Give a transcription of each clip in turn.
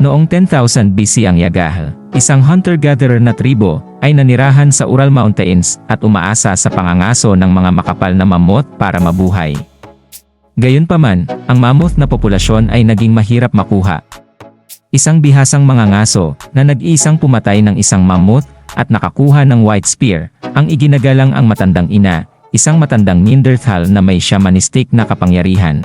Noong 10,000 BC ang Yagahel, isang hunter-gatherer na tribo, ay nanirahan sa Ural Mountains at umaasa sa pangangaso ng mga makapal na mammoth para mabuhay. Gayunpaman, ang mammoth na populasyon ay naging mahirap makuha. Isang bihasang mga ngaso na nag-iisang pumatay ng isang mammoth at nakakuha ng white spear, ang iginagalang ang matandang ina, isang matandang Neanderthal na may shamanistic na kapangyarihan.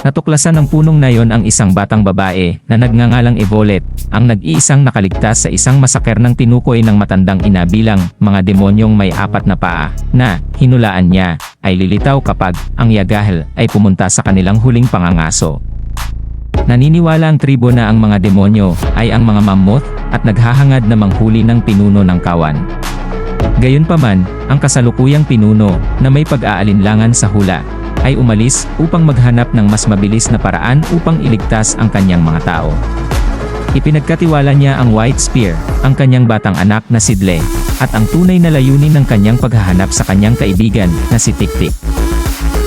Natuklasan ng punong na yon ang isang batang babae na nagngangalang Evolet, ang nag-iisang nakaligtas sa isang masaker ng tinukoy ng matandang ina bilang mga demonyong may apat na paa, na, hinulaan niya, ay lilitaw kapag ang Yagahel ay pumunta sa kanilang huling pangangaso. Naniniwala ang tribo na ang mga demonyo ay ang mga mammoth at naghahangad na manghuli ng pinuno ng kawan. Gayunpaman, ang kasalukuyang pinuno na may pag-aalinlangan sa hula ay umalis upang maghanap ng mas mabilis na paraan upang iligtas ang kanyang mga tao. Ipinagkatiwala niya ang White Spear, ang kanyang batang anak na si Dle, at ang tunay na layunin ng kanyang paghahanap sa kanyang kaibigan na si Tiktik.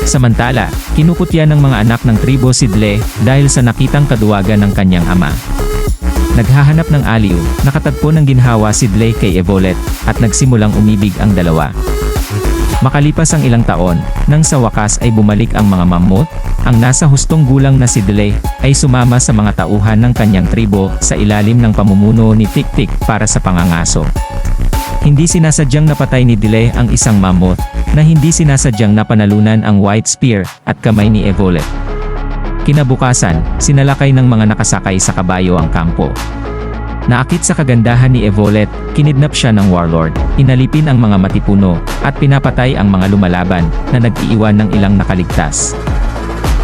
Samantala, kinukutya ng mga anak ng tribo si Dle dahil sa nakitang kaduwagan ng kanyang ama. Naghahanap ng aliw, nakatagpo ng ginhawa si Dle kay Evolet, at nagsimulang umibig ang dalawa. Makalipas ang ilang taon, nang sa wakas ay bumalik ang mga mammoth, ang nasa hustong gulang na si Dele ay sumama sa mga tauhan ng kanyang tribo sa ilalim ng pamumuno ni Tik-Tik para sa pangangaso. Hindi sinasadyang napatay ni Dile ang isang mammoth, na hindi sinasadyang napanalunan ang White Spear at kamay ni Evolet. Kinabukasan, sinalakay ng mga nakasakay sa kabayo ang kampo. Naakit sa kagandahan ni Evolet, kinidnap siya ng warlord, inalipin ang mga matipuno, at pinapatay ang mga lumalaban, na nag-iiwan ng ilang nakaligtas.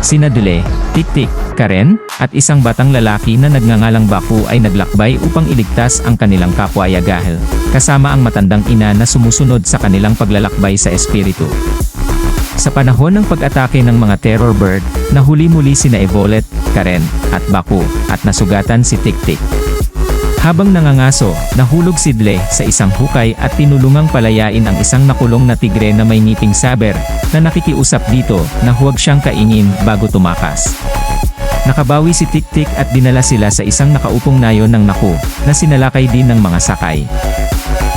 Sina Dule, Tik-Tik, Karen, at isang batang lalaki na nagngangalang Baku ay naglakbay upang iligtas ang kanilang kapwa Yagahel, kasama ang matandang ina na sumusunod sa kanilang paglalakbay sa espiritu. Sa panahon ng pag-atake ng mga terror bird, nahuli muli sina Evolet, Karen, at Baku, at nasugatan si Tik-Tik. Habang nangangaso, nahulog si Dle sa isang hukay at tinulungang palayain ang isang nakulong na tigre na may ngiping saber, na nakikiusap dito na huwag siyang kainin bago tumakas. Nakabawi si Tik-Tik at dinala sila sa isang nakaupong nayon ng naku, na sinalakay din ng mga sakay.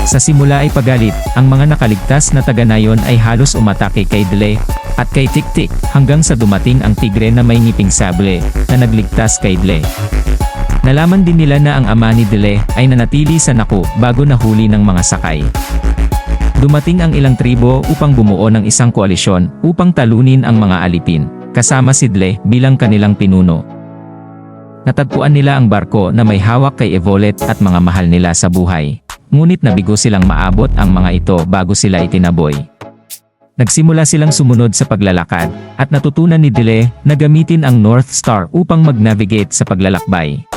Sa simula ay pagalit, ang mga nakaligtas na taga-nayon ay halos umatake kay Dle, at kay Tik-Tik, hanggang sa dumating ang tigre na may ngiping sable, na nagligtas kay Dle. Nalaman din nila na ang ama ni Dele ay nanatili sa naku bago nahuli ng mga sakay. Dumating ang ilang tribo upang bumuo ng isang koalisyon upang talunin ang mga alipin, kasama si Dle bilang kanilang pinuno. Natagpuan nila ang barko na may hawak kay Evolet at mga mahal nila sa buhay. Ngunit nabigo silang maabot ang mga ito bago sila itinaboy. Nagsimula silang sumunod sa paglalakad, at natutunan ni Dile na gamitin ang North Star upang mag-navigate sa paglalakbay.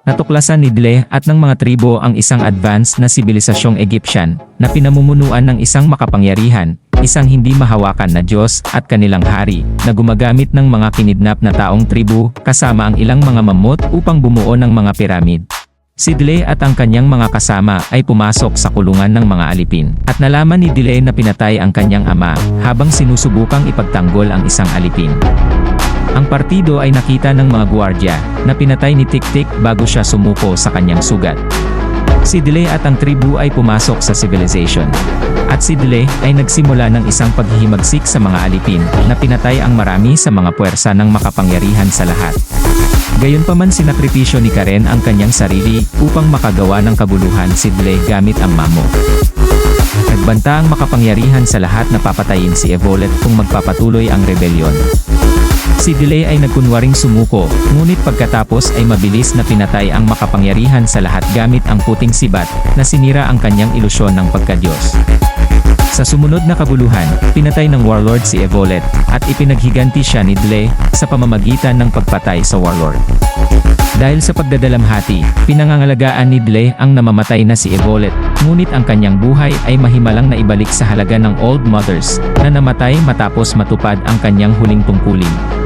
Natuklasan ni Dle at ng mga tribo ang isang advanced na sibilisasyong Egyptian na pinamumunuan ng isang makapangyarihan, isang hindi mahawakan na Diyos at kanilang hari na gumagamit ng mga kinidnap na taong tribu kasama ang ilang mga mammoth upang bumuo ng mga piramid. Si Dle at ang kanyang mga kasama ay pumasok sa kulungan ng mga alipin at nalaman ni Dle na pinatay ang kanyang ama habang sinusubukang ipagtanggol ang isang alipin. Ang partido ay nakita ng mga gwardya na pinatay ni Tik-Tik bago siya sumuko sa kanyang sugat. Si Dile at ang tribu ay pumasok sa civilization. At si Dile ay nagsimula ng isang paghihimagsik sa mga alipin na pinatay ang marami sa mga puwersa ng makapangyarihan sa lahat. Gayunpaman sinakripisyo ni Karen ang kanyang sarili upang makagawa ng kabuluhan si Dile gamit ang mamo. Nagbanta ang makapangyarihan sa lahat na papatayin si Evolet kung magpapatuloy ang rebelyon. Si Delay ay nagkunwaring sumuko, ngunit pagkatapos ay mabilis na pinatay ang makapangyarihan sa lahat gamit ang puting sibat, na sinira ang kanyang ilusyon ng pagkadyos. Sa sumunod na kabuluhan, pinatay ng warlord si Evolet, at ipinaghiganti siya ni Dle, sa pamamagitan ng pagpatay sa warlord. Dahil sa pagdadalamhati, pinangangalagaan ni Dle ang namamatay na si Evolet, ngunit ang kanyang buhay ay mahimalang na ibalik sa halaga ng Old Mothers, na namatay matapos matupad ang kanyang huling tungkulin.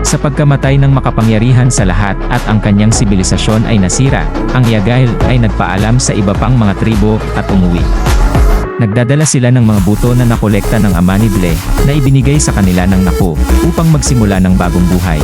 Sa pagkamatay ng makapangyarihan sa lahat at ang kanyang sibilisasyon ay nasira, ang Yagail ay nagpaalam sa iba pang mga tribo at umuwi. Nagdadala sila ng mga buto na nakolekta ng ama ni Dle, na ibinigay sa kanila ng Naku, upang magsimula ng bagong buhay.